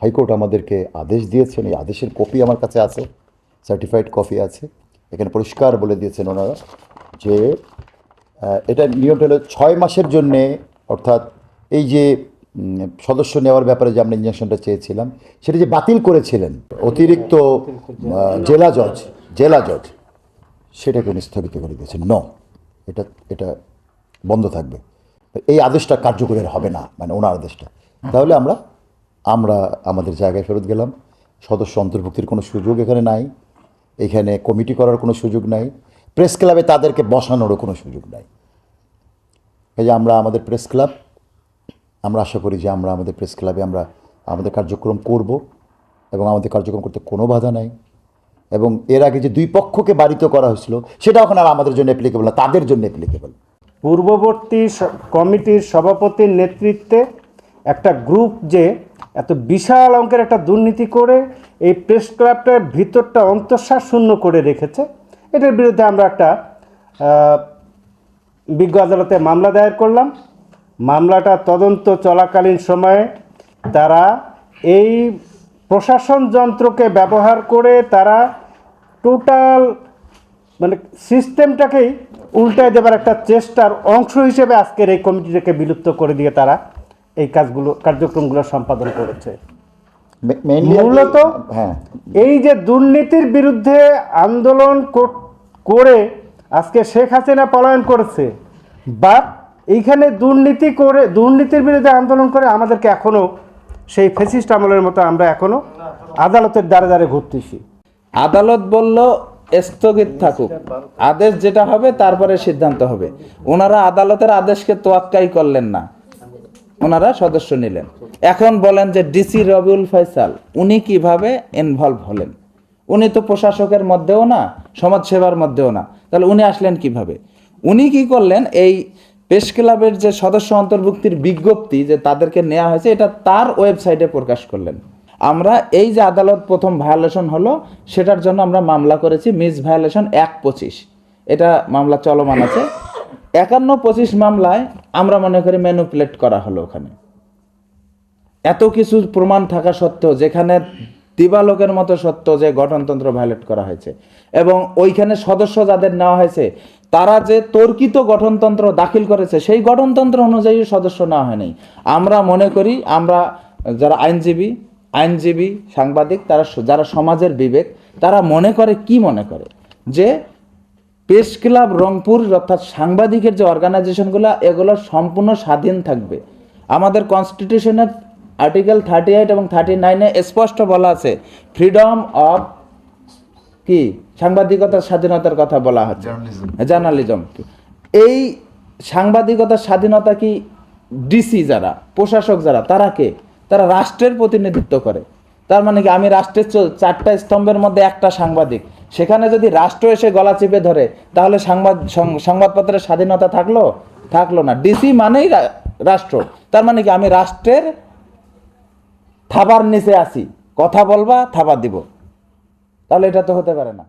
High court আমাদেরকে আদেশ দিয়েছেন এই আদেশের কপি আমার কাছে আছে সার্টিফাইড কপি আছে। এখানে পরিষ্কার বলে দিয়েছেন ওনারা যে এটা নিয়মটা হলো ছয় মাসের জন্যে অর্থাৎ এই যে সদস্য নেওয়ার ব্যাপারে যে আমরা ইঞ্জেকশনটা চেয়েছিলাম সেটা যে বাতিল করেছিলেন অতিরিক্ত জেলা জজ জেলা জজ সেটাকে উনি স্থগিত করে দিয়েছেন। ন এটা এটা বন্ধ থাকবে। এই আদেশটা কার্যকরী হবে না মানে ওনার আদেশটা। তাহলে আমরা আমরা আমাদের জায়গায় ফেরত গেলাম। সদস্য অন্তর্ভুক্তির কোনো সুযোগ এখানে নাই। এখানে কমিটি করার কোনো সুযোগ নাই। প্রেস ক্লাবে তাদেরকে বসানোরও কোনো সুযোগ নাই। এই যে আমরা আমাদের প্রেস ক্লাব, আমরা আশা করি যে আমরা আমাদের প্রেস ক্লাবে আমরা আমাদের কার্যক্রম করব এবং আমাদের কার্যক্রম করতে কোনো বাধা নাই। এবং এর আগে যে দুই পক্ষকে বাড়িত করা হয়েছিল, সেটা এখন আর আমাদের জন্য অ্যাপ্লিকেবল না, তাদের জন্য অ্যাপ্লিকেবল পূর্ববর্তী কমিটির সভাপতির নেতৃত্বে একটা গ্রুপ যে এত বিশাল অঙ্কের একটা দুর্নীতি করে এই প্রেস ক্লাবটার ভিতরটা অন্তঃশ্বাস শূন্য করে রেখেছে। এটার বিরুদ্ধে আমরা একটা বিজ্ঞ আদালতে মামলা দায়ের করলাম। মামলাটা তদন্ত চলাকালীন সময়ে তারা এই প্রশাসন যন্ত্রকে ব্যবহার করে তারা টোটাল মানে সিস্টেমটাকেই উল্টায় দেবার একটা চেষ্টার অংশ হিসেবে আজকের এই কমিটিটাকে বিলুপ্ত করে দিয়ে তারা এই কাজগুলো কার্যক্রমগুলো সম্পাদন করেছে। মূলত হ্যাঁ। এই যে দুর্নীতির বিরুদ্ধে আন্দোলন করে আজকে শেখ হাসিনা পলায়ন করেছে বা এইখানে দুর্নীতি করে দুর্নীতির বিরুদ্ধে আন্দোলন করে আমাদেরকে এখনও সেই ফেসিস্ট আমলের মতো আমরা এখনও আদালতের দ্বারে দ্বারে ঘুরতেছি। আদালত বলল স্থগিত থাকুক। আদেশ যেটা হবে তারপরে সিদ্ধান্ত হবে। ওনারা আদালতের আদেশকে তোয়াক্কাই করলেন না। ওনারা সদস্য নিলেন। এখন বলেন যে ডিসি রবিউল ফয়সাল, উনি কীভাবে ইনভলভ হলেন? উনি তো প্রশাসকের মধ্যেও না, সমাজসেবার মধ্যেও না। তাহলে উনি আসলেন কীভাবে? উনি কি করলেন? এই প্রেস ক্লাবের যে সদস্য অন্তর্ভুক্তির বিজ্ঞপ্তি যে তাদেরকে নেওয়া হয়েছে, এটা তার ওয়েবসাইটে প্রকাশ করলেন। আমরা এই যে আদালত প্রথম ভায়োলেশন হলো, সেটার জন্য আমরা মামলা করেছি মিস ভায়োলেশন এক পঁচিশ। এটা মামলা চলমান আছে। একান্ন পঁচিশ মামলায় আমরা মনে করি ম্যানুপুলেট করা হলো ওখানে। এত কিছু প্রমাণ থাকা সত্ত্বেও, যেখানে দিবালোকের মতো সত্য যে গঠনতন্ত্র ভায়োলেট করা হয়েছে এবং ওইখানে সদস্য যাদের নেওয়া হয়েছে, তারা যে তর্কিত গঠনতন্ত্র দাখিল করেছে, সেই গঠনতন্ত্র অনুযায়ী সদস্য নেওয়া হয়নি। আমরা মনে করি, আমরা যারা আইনজীবী আইনজীবী, সাংবাদিক, তারা যারা সমাজের বিবেক, তারা মনে করে, কি মনে করে? যে প্রেস ক্লাব রংপুর অর্থাৎ সাংবাদিকের যে অর্গানাইজেশনগুলো এগুলো সম্পূর্ণ স্বাধীন থাকবে। আমাদের কনস্টিটিউশনের আর্টিকেল থার্টি এইট এবং থার্টি নাইনে স্পষ্ট বলা আছে ফ্রিডম অফ কি? সাংবাদিকতার স্বাধীনতার কথা বলা হচ্ছে। জার্নালিজম এই সাংবাদিকতার স্বাধীনতা কি ডিসি যারা প্রশাসক যারা তারা কে? তারা রাষ্ট্রের প্রতিনিধিত্ব করে। তার মানে কি আমি রাষ্ট্রের চারটা স্তম্ভের মধ্যে একটা সাংবাদিক। সেখানে যদি রাষ্ট্র এসে গলা চেপে ধরে, তাহলে সংবাদ সংবাদপত্রের স্বাধীনতা থাকল? থাকল না। ডিসি মানেই রাষ্ট্র। তার মানে কি? আমি রাষ্ট্রের থাবার নিচে আসি কথা বলবা, থাবা দিব। তাহলে এটা তো হতে পারে না।